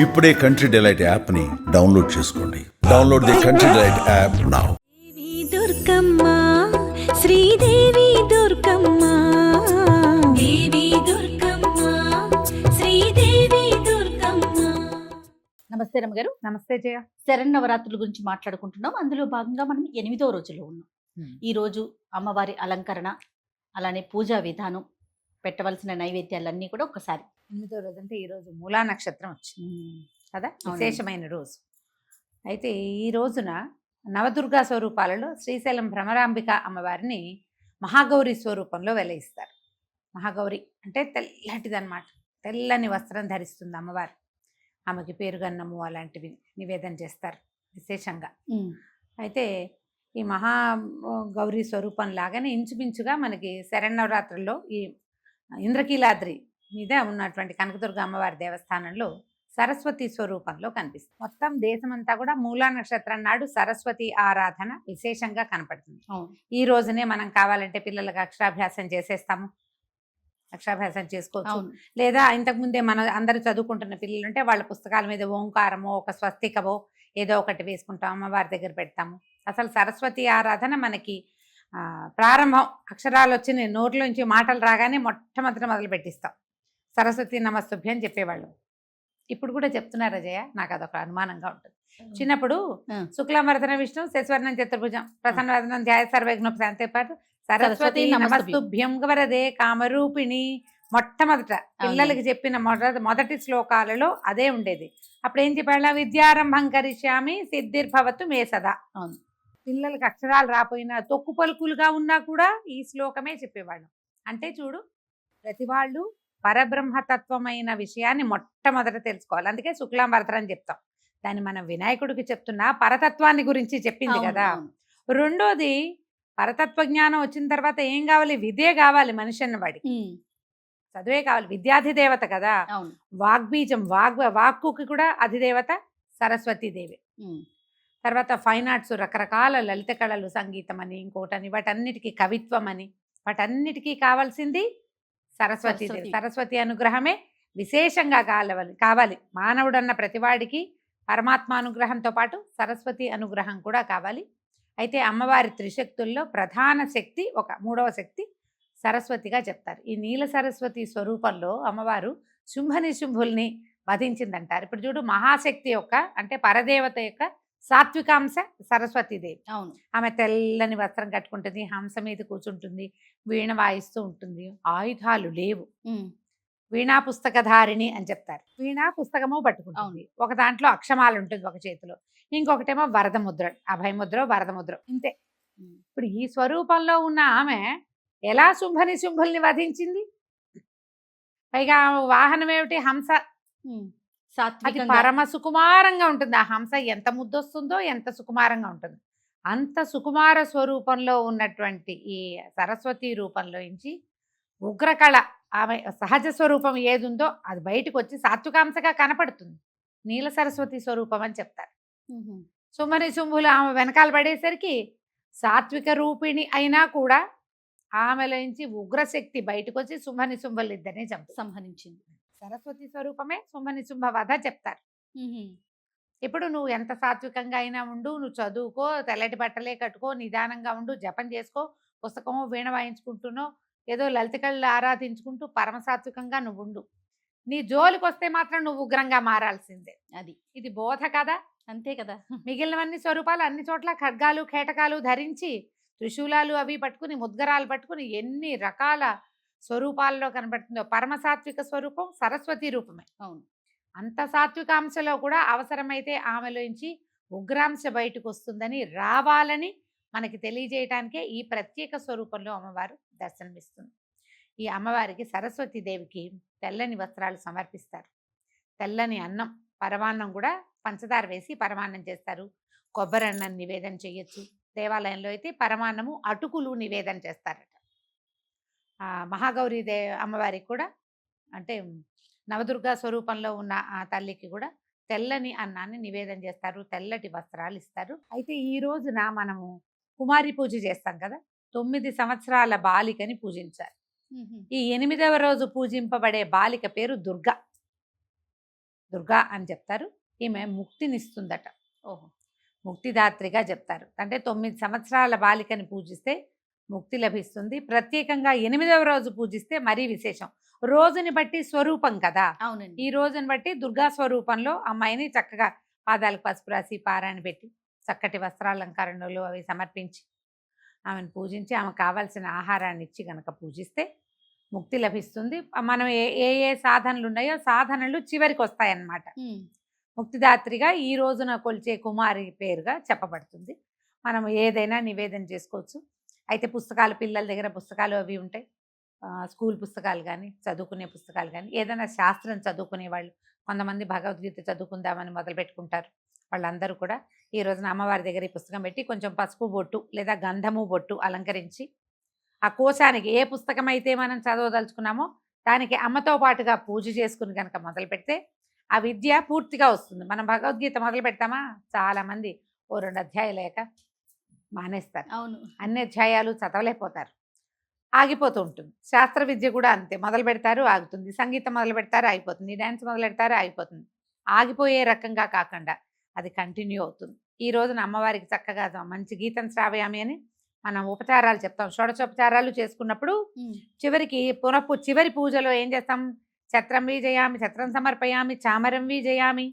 ఇప్పుడే country delight యాప్ని download చేసుకోండి. Download the country delight app now Devi Durgamma Sridevi Durgamma. Devi Durgamma Sridevi Durgamma. నమస్తే నమస్తే జయ. శరన్నవరాత్రుల గురించి మాట్లాడుకుంటున్నాం. అందులో భాగంగా మనం ఎనిమిదో రోజులో ఉన్నాం. ఈ రోజు అమ్మవారి అలంకరణ అలానే పూజా విధానం పెట్టవలసిన నైవేద్యాలన్నీ కూడా ఒకసారి. ఎనిమిదో రోజు అంటే ఈ రోజు మూలా నక్షత్రం వచ్చింది. కదా. విశేషమైన రోజు. అయితే ఈ రోజున నవదుర్గా స్వరూపాలలో శ్రీశైలం భ్రమరాంబిక అమ్మవారిని మహాగౌరి స్వరూపంలో వెలయిస్తారు. మహాగౌరి అంటే తెల్లటిదన్నమాట. తెల్లని వస్త్రం ధరిస్తుంది అమ్మవారు. ఆమెకి పేరుగన్నము అలాంటివి నివేదన చేస్తారు విశేషంగా. అయితే ఈ మహా గౌరీ స్వరూపం లాగానే ఇంచుమించుగా మనకి శరణవరాత్రుల్లో ఈ ఇంద్రకీలాద్రి మీద ఉన్నటువంటి కనకదుర్గ అమ్మవారి దేవస్థానంలో సరస్వతి స్వరూపంలో కనిపిస్తుంది. మొత్తం దేశమంతా కూడా మూలా నక్షత్రం నాడు సరస్వతి ఆరాధన విశేషంగా కనపడుతుంది. ఈ రోజునే మనం కావాలంటే పిల్లలకు అక్షరాభ్యాసం చేసేస్తాము. అక్షరాభ్యాసం చేసుకోవచ్చు. లేదా ఇంతకుముందే మన అందరూ చదువుకుంటున్న పిల్లలు ఉంటే వాళ్ళ పుస్తకాల మీద ఓంకారమో ఒక స్వస్తికవో ఏదో ఒకటి వేసుకుంటాం అమ్మవారి దగ్గర పెడతాము. అసలు సరస్వతి ఆరాధన మనకి ప్రారంభం అక్షరాలు వచ్చి నోట్లోంచి మాటలు రాగానే మొట్టమొదటి మొదలు పెట్టిస్తాం సరస్వతి నమస్తుభ్యం చెప్పేవాళ్ళు. ఇప్పుడు కూడా చెప్తున్నారు అజయ నాకు అదొక అనుమానంగా ఉంటుంది. చిన్నప్పుడు ఆ. శుక్లామర్దన విష్ణు శశివర్ణం చతుర్భుజం ప్రసన్నవదనం ధ్యాయ సర్వజ్ఞ పాటు సరస్వతి నమస్తుభ్యం. వరదే కామరూపిణి. మొట్టమొదట పిల్లలకి చెప్పిన మొదటి మొదటి శ్లోకాలలో అదే ఉండేది. అప్పుడు ఏం చెప్పాళ్ళ విద్యారంభం కరిష్యామి సిద్ధిర్భవతు మే సదా. అవును. పిల్లలకి అక్షరాలు రాపోయినా తొక్కు పలుకులుగా ఉన్నా కూడా ఈ శ్లోకమే చెప్పేవాళ్ళం. అంటే చూడు ప్రతి వాళ్ళు పరబ్రహ్మతత్వమైన విషయాన్ని మొట్టమొదట తెలుసుకోవాలి. అందుకే శుక్లాంబరతరం అని చెప్తాం. దాన్ని మనం వినాయకుడికి చెప్తున్నా పరతత్వాన్ని గురించి చెప్పింది కదా. రెండోది పరతత్వ జ్ఞానం వచ్చిన తర్వాత ఏం కావాలి? విద్యే కావాలి మనిషి అన్నవాడి చదువే కావాలి. విద్యాధిదేవత కదా. అవును. వాగ్బీజం వాగ్ వాక్కుకి కూడా అధిదేవత సరస్వతీదేవి. ఉమ్, తర్వాత ఫైన్ ఆర్ట్స్ రకరకాల లలిత కళలు సంగీతం అని ఇంకోటని వాటన్నిటికీ కవిత్వం అని వాటన్నిటికీ కావాల్సింది సరస్వతి. సరస్వతి. అనుగ్రహమే విశేషంగా కావాలి కావాలి. మానవుడన్న ప్రతివాడికి పరమాత్మ అనుగ్రహంతో పాటు సరస్వతి అనుగ్రహం కూడా కావాలి. అయితే అమ్మవారి త్రిశక్తుల్లో ప్రధాన శక్తి ఒక మూడవ శక్తి సరస్వతిగా చెప్తారు. ఈ నీల సరస్వతి స్వరూపంలో అమ్మవారు శుంభ నిశుంభుల్ని వధించిందంటారు. ఇప్పుడు చూడు మహాశక్తి యొక్క అంటే పరదేవత యొక్క సాత్వికాంశ సరస్వతీదేవి. అవును. ఆమె తెల్లని వస్త్రం కట్టుకుంటుంది హంస మీద కూర్చుంటుంది వీణ వాయిస్తూ ఉంటుంది ఆయుధాలు లేవు. వీణా పుస్తకధారిణి అని చెప్తారు. వీణా పుస్తకము పట్టుకుంటుంది ఒక దాంట్లో అక్షమాలు ఉంటుంది ఒక చేతిలో. ఇంకొకటేమో వరద ముద్ర అభయముద్ర వరద ముద్ర ఇంతే. ఇప్పుడు ఈ స్వరూపంలో ఉన్న ఆమె ఎలా శుంభని శుంభుల్ని వధించింది? పైగా వాహనం ఏమిటి హంస. అది పరమ సుకుమారంగా ఉంటుంది. ఆ హంస ఎంత ముద్దొస్తుందో ఎంత సుకుమారంగా ఉంటుంది. అంత సుకుమార స్వరూపంలో ఉన్నటువంటి ఈ సరస్వతి రూపంలో నుంచి ఉగ్రకళ ఆమె సహజ స్వరూపం ఏది ఉందో అది బయటకు వచ్చి సాత్వికాంశగా కనపడుతుంది. నీల సరస్వతి స్వరూపం అని చెప్తారు. సుమని శుంభులు ఆమె వెనకాల పడేసరికి సాత్విక రూపిణి అయినా కూడా ఆమెలో నుంచి ఉగ్రశక్తి బయటకు వచ్చి సుమని శుంభులు ఇద్దరిని చంపుతారు సంహరించింది. సరస్వతి స్వరూపమే సుమని శుంభ వధ చెప్తారు ఇప్పుడు నువ్వు ఎంత సాత్వికంగా అయినా ఉండు నువ్వు చదువుకో తెల్లటి బట్టలే కట్టుకో నిదానంగా ఉండు జపం చేసుకో పుస్తకము వీణ వాయించుకుంటునో ఏదో లలిత కళ్ళు ఆరాధించుకుంటూ పరమ సాత్వికంగా నువ్వు ఉండు. నీ జోలికి వస్తే మాత్రం నువ్వు ఉగ్రంగా మారాల్సిందే. అది. ఇది బోధ కదా? అంతే కదా. మిగిలినవన్నీ స్వరూపాలు అన్ని చోట్ల ఖడ్గాలు కేటకాలు ధరించి త్రిశూలాలు అవి పట్టుకుని ముద్గరాలు పట్టుకుని ఎన్ని రకాల స్వరూపాల్లో కనబడుతుందో పరమ సాత్విక స్వరూపం సరస్వతి రూపమే. అవును. అంత సాత్వికాంశలో కూడా అవసరమైతే ఆమెలోంచి ఉగ్రాంశ బయటకు వస్తుందని రావాలని మనకి తెలియజేయటానికే ఈ ప్రత్యేక స్వరూపంలో అమ్మవారు దర్శనమిస్తుంది. ఈ అమ్మవారికి సరస్వతి దేవికి తెల్లని వస్త్రాలు సమర్పిస్తారు. తెల్లని అన్నం పరమాన్నం కూడా పంచదార వేసి పరమాన్నం చేస్తారు. కొబ్బరి అన్నం నివేదన చేయొచ్చు. దేవాలయంలో అయితే పరమాన్నము అటుకులు నివేదన చేస్తారట. ఆ మహాగౌరి దే అమ్మవారికి కూడా అంటే నవదుర్గా స్వరూపంలో ఉన్న ఆ తల్లికి కూడా తెల్లని అన్నాన్ని నివేదన చేస్తారు. తెల్లటి వస్త్రాలు ఇస్తారు. అయితే ఈ రోజున మనము కుమారి పూజ చేస్తాం కదా! తొమ్మిది సంవత్సరాల బాలికని పూజించారు ఉమ్, ఈ ఎనిమిదవ రోజు పూజింపబడే బాలిక పేరు దుర్గా. దుర్గా అని చెప్తారు. ఈమె ముక్తినిస్తుందట. ఓహో. ముక్తిదాత్రిగా చెప్తారు. అంటే తొమ్మిది సంవత్సరాల బాలికని పూజిస్తే ముక్తి లభిస్తుంది. ప్రత్యేకంగా ఎనిమిదవ రోజు పూజిస్తే మరీ విశేషం. రోజుని బట్టి స్వరూపం కదా. అవునండి. ఈ రోజుని బట్టి దుర్గా స్వరూపంలో అమ్మాయిని చక్కగా పాదాలకు పసుపు రాసి పారాయణ పెట్టి చక్కటి వస్త్రాలంకరణలు అవి సమర్పించి ఆమెను పూజించి ఆమెకు కావాల్సిన ఆహారాన్ని ఇచ్చి గనక పూజిస్తే ముక్తి లభిస్తుంది. మనం ఏ ఏ ఏ సాధనలు ఉన్నాయో సాధనలు చివరికి వస్తాయన్నమాట. ముక్తిదాత్రిగా ఈ రోజున కొలిచే కుమారి పేరుగా చెప్పబడుతుంది. మనం ఏదైనా నివేదన చేసుకోవచ్చు. అయితే పుస్తకాలు పిల్లల దగ్గర పుస్తకాలు అవి ఉంటాయి. స్కూల్ పుస్తకాలు కానీ చదువుకునే పుస్తకాలు కానీ ఏదైనా శాస్త్రం చదువుకునే వాళ్ళు కొంతమంది భగవద్గీత చదువుకుందామని మొదలు పెట్టుకుంటారు. వాళ్ళందరూ కూడా ఈ రోజున అమ్మవారి దగ్గర ఈ పుస్తకం పెట్టి కొంచెం పసుపు బొట్టు లేదా గంధము బొట్టు అలంకరించి ఆ కోశానికి ఏ పుస్తకం అయితే మనం చదవదలుచుకున్నామో దానికి అమ్మతో పాటుగా పూజ చేసుకుని కనుక మొదలు పెడితే ఆ విద్య పూర్తిగా వస్తుంది. మనం భగవద్గీత మొదలు పెడతామా? చాలామంది ఓ రెండు అధ్యాయులు లేక మానేస్తారు. అవును. అన్ని అధ్యాయాలు చదవలేకపోతారు. ఆగిపోతూ ఉంటుంది. శాస్త్ర విద్య కూడా అంతే. మొదలు పెడతారు ఆగుతుంది. సంగీతం మొదలు పెడతారు ఆగిపోతుంది డ్యాన్స్ మొదలు పెడతారు ఆగిపోతుంది ఆగిపోయే రకంగా కాకుండా అది కంటిన్యూ అవుతుంది. ఈ రోజున అమ్మవారికి చక్కగా మంచి గీతం శ్రావయామి అని మనం ఉపచారాలు చెప్తాం. షోడచోపచారాలు చేసుకున్నప్పుడు. చివరికి పునఃపు చివరి పూజలో ఏం చేస్తాం? ఛత్రం విజయామి ఛత్రం సమర్పయామి చామరం విజయామి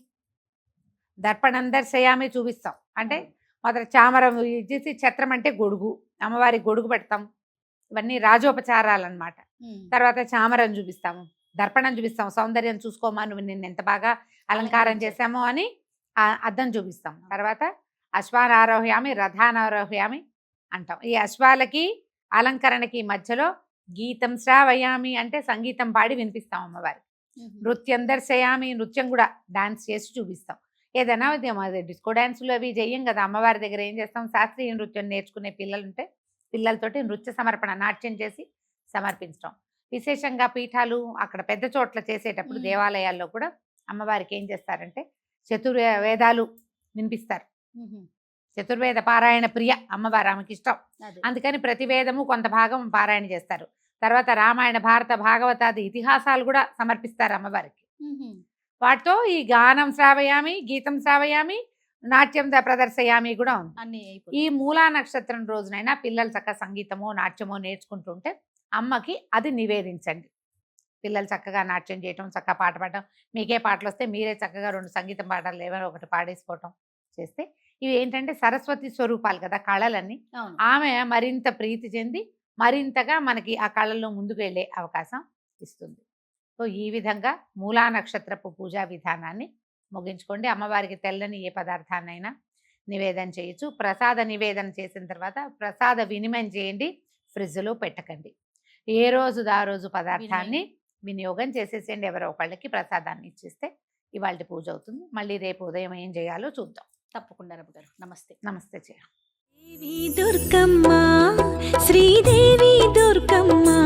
దర్పణం దర్శయామి చూపిస్తాం. అంటే మొదట చామరం ఇచ్చేసి ఛత్రం అంటే గొడుగు. అమ్మవారి గొడుగు పెడతాం. ఇవన్నీ రాజోపచారాలు అన్నమాట ఉమ్. తర్వాత చామరం చూపిస్తాము. దర్పణం చూపిస్తాం సౌందర్యం చూసుకోమా నువ్వు నిన్ను ఎంత బాగా అలంకారం చేశామో అని అద్దం చూపిస్తాం. తర్వాత అశ్వానారోహయామి రథానారోహయామి అంటాం. ఈ అశ్వాలకి అలంకరణకి మధ్యలో గీతం శ్రావయామి అంటే సంగీతం పాడి వినిపిస్తాం అమ్మవారి. నృత్యం దర్శయామి నృత్యం కూడా డాన్స్ చేసి చూపిస్తాం. ఏదైనా అది డిస్కో డాన్సులు అవి చెయ్యం కదా అమ్మవారి దగ్గర ఏం చేస్తాం శాస్త్రీయ నృత్యం నేర్చుకునే పిల్లలు ఉంటే పిల్లలతోటి నృత్య సమర్పణ నాట్యం చేసి సమర్పించడం విశేషంగా పీఠాలు అక్కడ పెద్ద చోట్ల చేసేటప్పుడు. దేవాలయాల్లో కూడా అమ్మవారికి ఏం చేస్తారంటే చతుర్వే వేదాలు వినిపిస్తారు. చతుర్వేద పారాయణ ప్రియ అమ్మవారు ఆమెకి ఇష్టం అదే. అందుకని ప్రతి వేదము కొంత భాగం పారాయణ చేస్తారు తర్వాత రామాయణ భారత భాగవతాది ఇతిహాసాలు కూడా సమర్పిస్తారు అమ్మవారికి. వాటితో ఈ గానం శ్రావయామి గీతం శ్రావయామి నాట్యం ద ప్రదర్శయామి కూడా ఉంది. అన్ని ఈ మూలా నక్షత్రం రోజునైనా పిల్లలు చక్కగా సంగీతమో నాట్యమో నేర్చుకుంటుంటే అమ్మకి అది నివేదించండి. పిల్లలు చక్కగా నాట్యం చేయటం చక్కగా పాట పాడటం మీకే పాటలు వస్తే మీరే చక్కగా రెండు సంగీతం పాటలు ఏమైనా ఒకటి పాడేసుకోవటం చేస్తే ఇవి ఏంటంటే సరస్వతి స్వరూపాలు కదా కళలన్నీ. ఆమె మరింత ప్రీతి చెంది మరింతగా మనకి ఆ కళల్లో ముందుకు వెళ్ళే అవకాశం ఇస్తుంది. సో ఈ విధంగా మూలా నక్షత్రపు పూజా విధానాన్ని ముగించుకోండి. అమ్మవారికి తెల్లని ఏ పదార్థాన్నైనా నివేదన చేయొచ్చు. ప్రసాద నివేదన చేసిన తర్వాత ప్రసాద వినిమయం చేయండి. ఫ్రిడ్జ్లో పెట్టకండి. ఏ రోజు ఆ రోజు పదార్థాన్ని వినియోగం చేసేసేయండి. ఎవరో ఒకళ్ళకి ప్రసాదాన్ని ఇచ్చేస్తే ఇవాళ పూజ అవుతుంది. మళ్ళీ రేపు ఉదయం ఏం చేయాలో చూద్దాం. తప్పకుండా రమ్మ గారు నమస్తే. నమస్తే చేయ దేవి దుర్గమ్మ శ్రీదేవి దుర్గమ్మ.